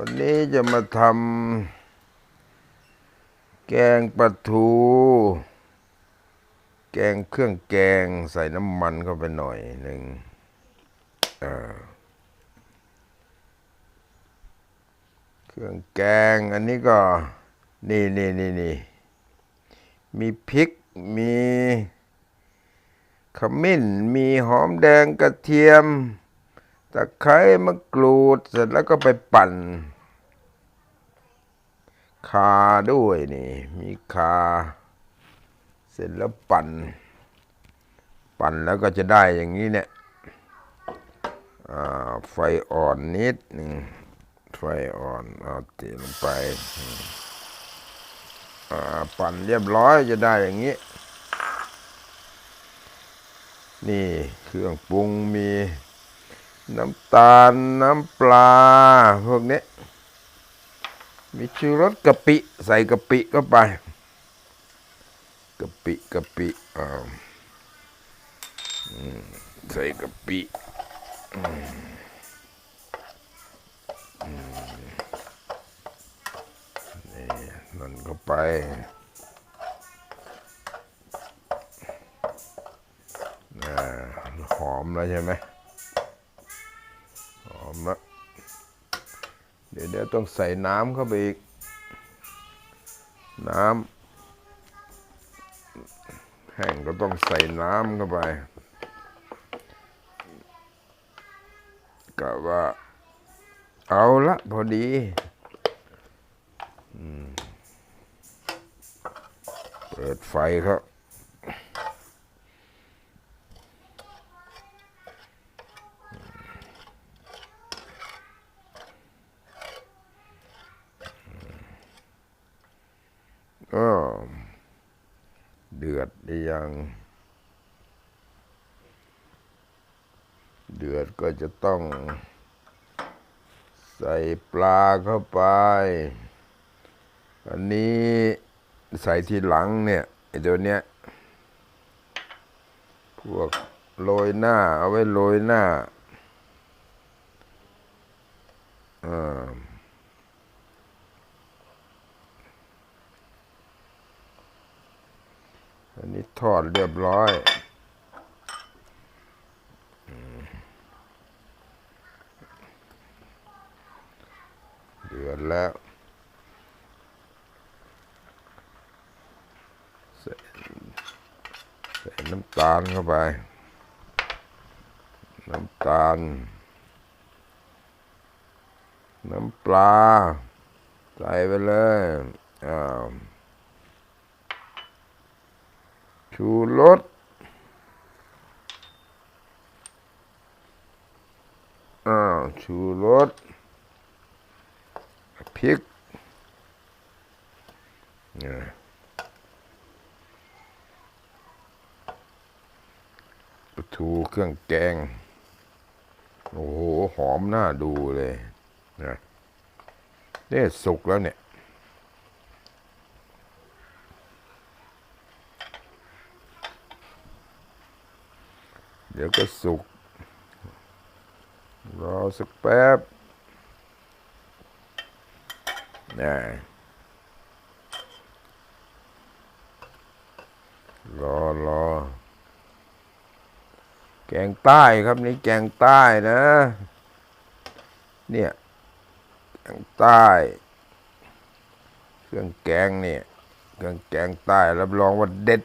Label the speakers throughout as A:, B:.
A: วันนี้จะมาทำแกงปลาทู แกงเครื่องแกงใส่น้ำมันเข้าไปหน่อยหนึ่งเเครื่องแกงอันนี้ก็ นี่นี่นี่นี่มีพริกมีขมิ้น มีหอมแดงกระเทียม ตะไคร้มะกรูดเสร็จแล้วก็ไปปั่นคาด้วยนี่ มีคา เสร็จแล้วปั่น ปั่นแล้วก็จะได้อย่างนี้เนี่ยไฟอ่อนนิดหนึ่งไฟอ่อนเอาตีลงไปปั่นเรียบร้อยจะได้อย่างนี้ นี่เครื่องปรุงมี น้ำตาล น้ำปลา พวกนี้ มีชูรสกะปิ ใส่กะปิเข้าไปกะปิกะปิอ่าอืมใส่กะปินี่นั่นเข้าไปอ่าหอมแล้วใช่ไหม ดี๋ยวเดี๋ยวต้องใส่น้ำเข้าไปอีก น้ำแห้งก็ต้องใส่น้ำเข้าไปกะว่า เอาละพอดีอเปิดไฟครับ ก็เดือดได้ยัง เดือดก็จะต้อง ใส่ปลาเข้าไป อันนี้ใส่ทีหลังเนี่ยไอ้ตัวเนี้ย พวกโรยหน้า เอาไว้โรยหน้าอ่า อันนี้ทอดเรียบร้อยอเดือดแล้วใส่ใส่น้ำตาลเข้าไป น้ำตาล น้ำปลา ใส่ไปเลยอ้าว ชูรสอ้าวชูรสพริกเนี่ยปลาทูเครื่องแกง โอ้โห หอมน่าดูเลยนะเนี่ยสุกแล้วเนี่ย ดี๋ยวก็สุก รอสักแป๊บนี่รอรอ แกงใต้ครับนี่แกงใต้นะ เนี่ย แกงใต้ เครื่องแกงเนี่ย เครื่องแกงใต้รับรองว่าเด็ด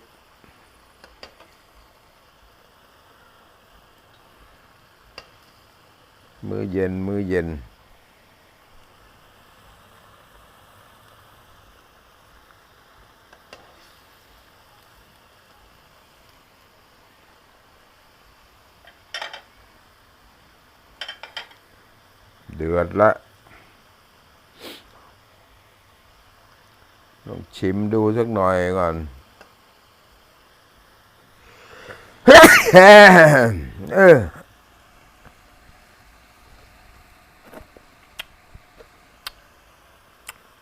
A: มื้อเย็นมื้อเย็นเดือดละต้องชิมดูสักหน่อยก่อน เออ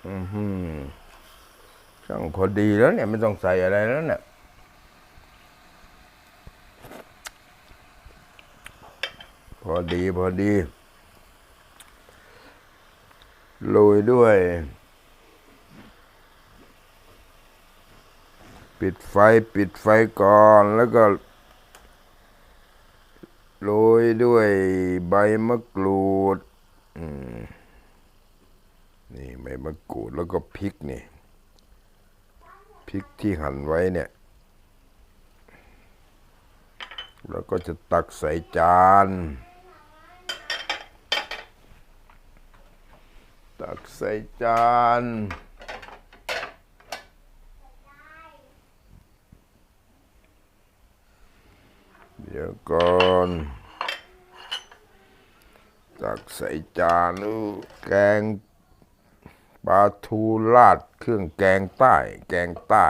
A: อือหือช่างพอดีแล้วเนี่ยไม่ต้องใส่อะไรแล้วเนี่ยพอดีพอดีโรยด้วย ปิดไฟปิดไฟก่อนแล้วก็โรยด้วยใบมะกรูด อืม นี่ใบมะกรูดแล้วก็พริกนี่พริกที่หั่นไว้เนี่ย แล้วก็จะตักใส่จาน ตักใส่จานเดี๋ยวก่อนตักใส่จานแกง ปลาทูราดเครื่องแกงใต้ แกงใต้